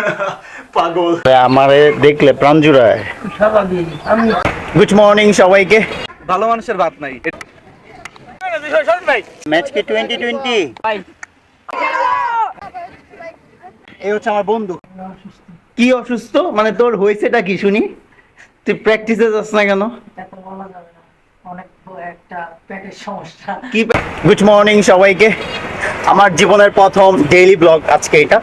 পাগল। আমারে দেখলে প্রাণ জুড়ায়। গুড মর্নিং সবাইকে। ভালো মানুষের ভাত নাই। ম্যাচ কি টোয়েন্টি টোয়েন্টি এই হচ্ছে আমার বন্ধু। কি অসুস্থ? মানে তোর হয়েছেটা কি শুনি? তুই প্র্যাকটিসে যাস না কেন? এখন বলা যাবে না। অনেক বড় একটা পেটের সমস্যা। কি গুড মর্নিং সবাইকে। আমার জীবনের প্রথম ডেইলি ব্লগ আজকে এটা।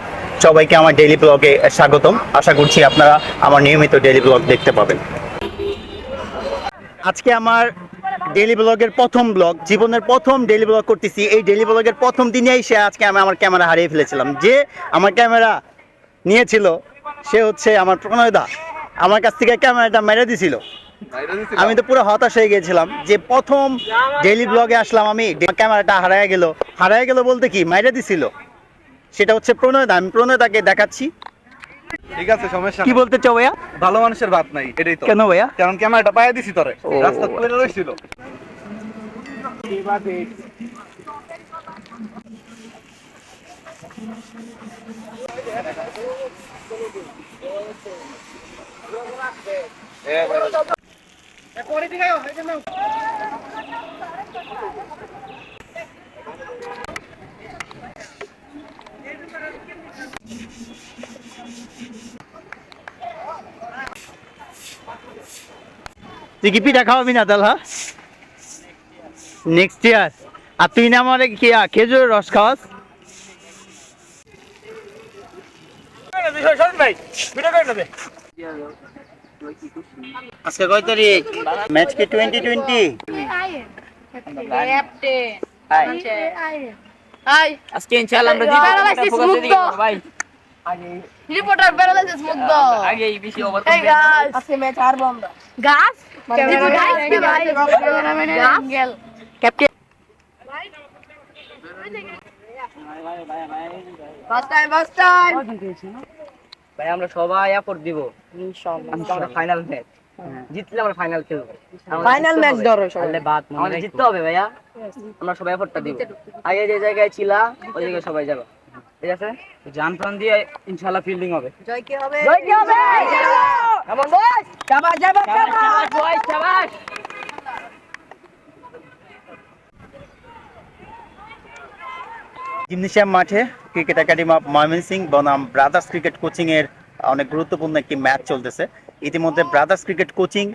সবাইকে আমার ডেইলি ব্লগে স্বাগতম। আশা করছি আপনারা আমার নিয়মিত ডেইলি ব্লগ দেখতে পাবেন। আজকে আমার ডেইলি ব্লগের প্রথম ব্লগ জীবনের প্রথম ডেইলি ব্লগ করতেছি। এই ডেইলি ব্লগের প্রথম দিনেই সে আজকে আমি আমার ক্যামেরা হারিয়ে ফেলেছিলাম। যে আমার ক্যামেরা নিয়েছিল, সে হচ্ছে আমার প্রণয়দা আমার কাছ থেকে ক্যামেরাটা মেরে দিছিল। আমি তো পুরো হতাশ হয়ে গেছিলাম যে প্রথম ডেইলি ব্লগে আসলাম আমি। ক্যামেরাটা হারায় গেল। হারায় গেল বলতে কি? মাইরে দিছিল। সেটা হচ্ছে প্রণয়দা আমি প্রণয় প্রণয়দাকে দেখাচ্ছি। ঠিক আছে সমস্যা কি বলতে চাও ভাইয়া? ভালো মানুষের ভাত নাই এটাই তো। কেন ভাইয়া? কারণ ক্যামেরাটা পায়ে দিছি তোরে। রাস্তা পড়ে রইছিল তুই কি পিঠা খাওয়াবি না তাহলে নেক্সট ইয়ার আর তুই না আমার কি খেজুরের রস খাওয়াস? আজকে কয় তারিখ? ম্যাচ কি টোয়েন্টি টোয়েন্টি আজকে ইনশাআল্লাহ আমরা জিতবো। ভাই রিপোর্টার প্যারালাইসিস মুগ্ধ আগে এই বেশি ওভার এই গাছ আজকে ম্যাচ হারবো আমরা। গাছ ভাই ক্যাপ্টেন আমরা সবাই এফোর্ট দিব। ইনশাআল্লাহ আমরা ফাইনাল ম্যাচ জিতলে আমরা ফাইনাল খেলব। ফাইনাল ম্যাচ ধরো সবাই। বাদ আমাদের জিততে হবে ভাইয়া। আমরা সবাই এফোর্টটা দিব। আগে যে জায়গায় ছিলা ওই জায়গায় সবাই যাবে। ঠিক আছে? জান প্রাণ দিয়ে ইনশাআল্লাহ ফিল্ডিং হবে। জয় কি হবে? জয় কি হবে? কেমন বস শাবাশ শাবাশ শাবাশ বয় শাবাশ জিমনেশিয়াম মাঠে ক্রিকেট একাডেমি অফ ময়মনসিং বনাম ব্রাদার্স ক্রিকেট কোচিং এর অনেক গুরুত্বপূর্ণ একটি ম্যাচ চলতেছে। ইতিমধ্যে ব্রাদার্স ক্রিকেট কোচিং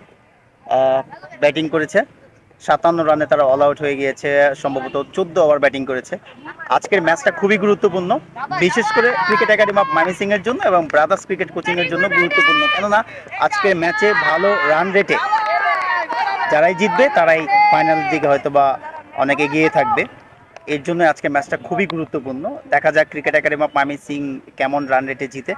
ব্যাটিং করেছে। সাতান্ন রানে তারা অল আউট হয়ে গিয়েছে, সম্ভবত চোদ্দ ওভার ব্যাটিং করেছে। আজকের ম্যাচটা খুবই গুরুত্বপূর্ণ, বিশেষ করে ক্রিকেট একাডেমি অফ এর জন্য এবং ব্রাদার্স ক্রিকেট কোচিং এর জন্য গুরুত্বপূর্ণ। কেননা, আজকের ম্যাচে ভালো রান রেটে যারাই জিতবে, তারাই ফাইনাল দিকে হয়তো বা অনেকে এগিয়ে থাকবে। এর জন্য আজকে ম্যাচটা খুবই গুরুত্বপূর্ণ। দেখা যাক ক্রিকেট একাডেমি অফ মামি সিং কেমন রান রেটে জিতে।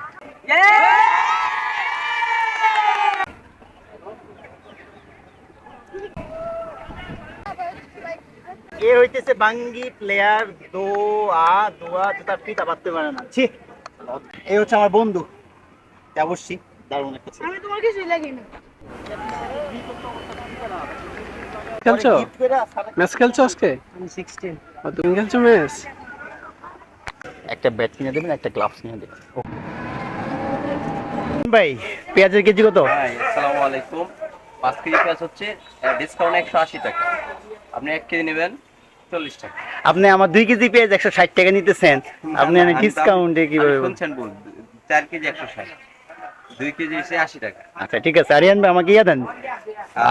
এ হইতেছে বাঙ্গি প্লেয়ার দোয়া দোয়া তো তার পিতা পারতে পারে না। ছি এই হচ্ছে আমার বন্ধু। অবশ্যই দারুণ একটা ছেলে। আমি তোমার কিছুই লাগি না খেলছো? ম্যাচ খেলছো আজকে? ও, তুমি খেলছো ম্যাচ একটা ব্যাট কিনে দেবেন একটা গ্লাভস কিনে দেবেন। ভাই পেঁয়াজের কেজি কত? হাই আসসালামু আলাইকুম। পাঁচ কেজি পেঁয়াজ হচ্ছে ডিসকাউন্ট একশো আশি টাকা। আপনি এক কেজি নেবেন। আপনি আমার দুই কেজি পেঁয়াজ একশো ষাট টাকা নিতেছেন আপনি ডিসকাউন্টে কীভাবে বলছেন? চার কেজি একশো ষাট। দুই কেজি এসে আশি টাকা। আচ্ছা ঠিক আছে। আরিয়ান ভাই আমাকে ইয়ে দেন।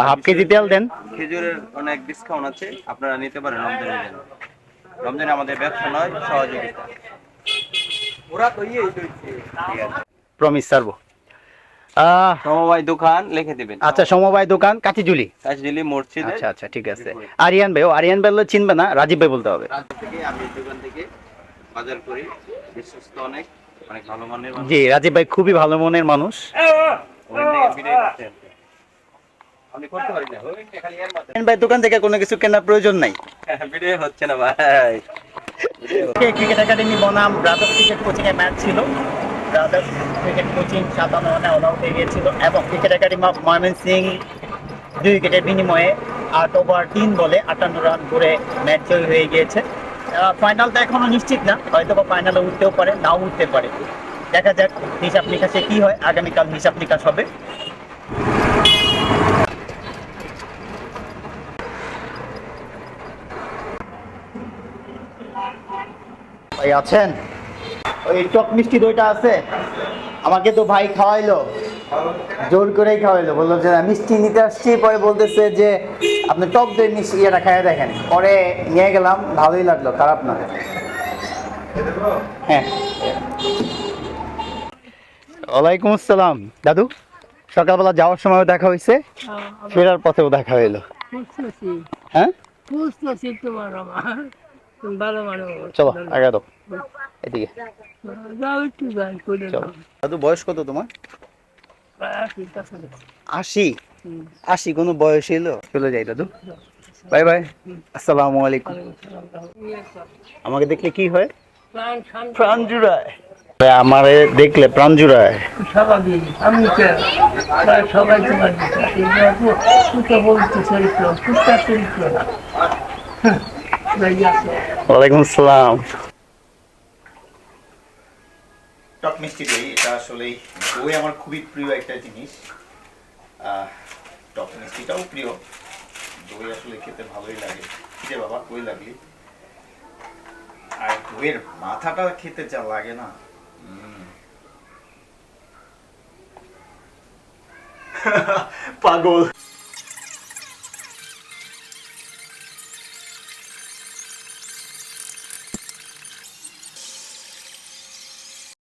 হাফ কেজি তেল দেন। খেজুরের অনেক ডিসকাউন্ট আছে আপনারা নিতে পারেন রমজানের জন্য। রমজানে আমাদের ব্যবসা নয় সহযোগিতা। ওরা তো ইয়ে প্রমিস সারবো সমবায় দোকান লিখে দিবেন। আচ্ছা সমবায় দোকান মসজিদে আচ্ছা আচ্ছা ঠিক আছে। আরিয়ান ভাই আরিয়ান ভাই চিনবে না রাজীব ভাই বলতে হবে। আমি দোকান থেকে বাজার করি। বিশ্বস্ত অনেক অনেক ভালো মানের জি রাজীব ভাই খুবই ভালো মনের মানুষ। ভাই দোকান থেকে কোনো কিছু কেনার প্রয়োজন নাই। ভিডিও হচ্ছে না ভাই। ক্রিকেট একাডেমি বনাম ব্রাদার্স ক্রিকেট কোচিং এর ম্যাচ ছিল। ব্রাদার্স ক্রিকেট কোচিং সাতান্ন রানে অল আউট হয়ে গিয়েছিল এবং ক্রিকেট একাডেমি অফ ময়মনসিং দুই উইকেটের বিনিময়ে আট ওভার তিন বলে আটান্ন রান করে ম্যাচ জয় হয়ে গিয়েছে। ফাইনালটা এখনও নিশ্চিত না হয়তো বা ফাইনালে উঠতেও পারে, নাও উঠতে পারে। দেখা যাক হিসাব নিকাশে কি হয়, আগামীকাল হিসাব নিকাশ হবে। ভাই, আছেন? ওই টক মিষ্টি দইটা আছে আমাকে তো ভাই খাওয়াইলো জোর করেই খাওয়াইলো। বলল যে না, মিষ্টি নিতে আসছি। পরে বলতেছে যে আপনি টক দই মিষ্টি ইয়েটা খাইয়ে দেখেন। পরে নিয়ে গেলাম ভালোই লাগল খারাপ না। হ্যাঁ। ওয়ালাইকুম আসসালাম। দাদু সকালবেলা যাওয়ার সময় দেখা হয়েছে ফেরার পথেও দেখা হইল। হ্যাঁ? চলো আগে দাও। এদিকে। দাদু বয়স কত তোমার? আশি আশি? কোনো বয়স এলো? চলে যাই দাদু। Bye bye. আসসালামু আলাইকুম। আমাকে দেখলে কি হয়? প্রাণ জুড়ায়। আমার দেখলে প্রাণ জুড়ায়। আমি সবাই তোমার না। ওয়ালাইকুম আসসালাম। টক মিষ্টি দই, এটা আসলে দই আমার খুবই প্রিয় একটা জিনিস। টক মিষ্টিটাও প্রিয়। দই আসলে খেতে ভালোই লাগে। যে বাবা, কই লাগলি? আর দইয়ের মাথাটা খেতে যা লাগে না। পাগল।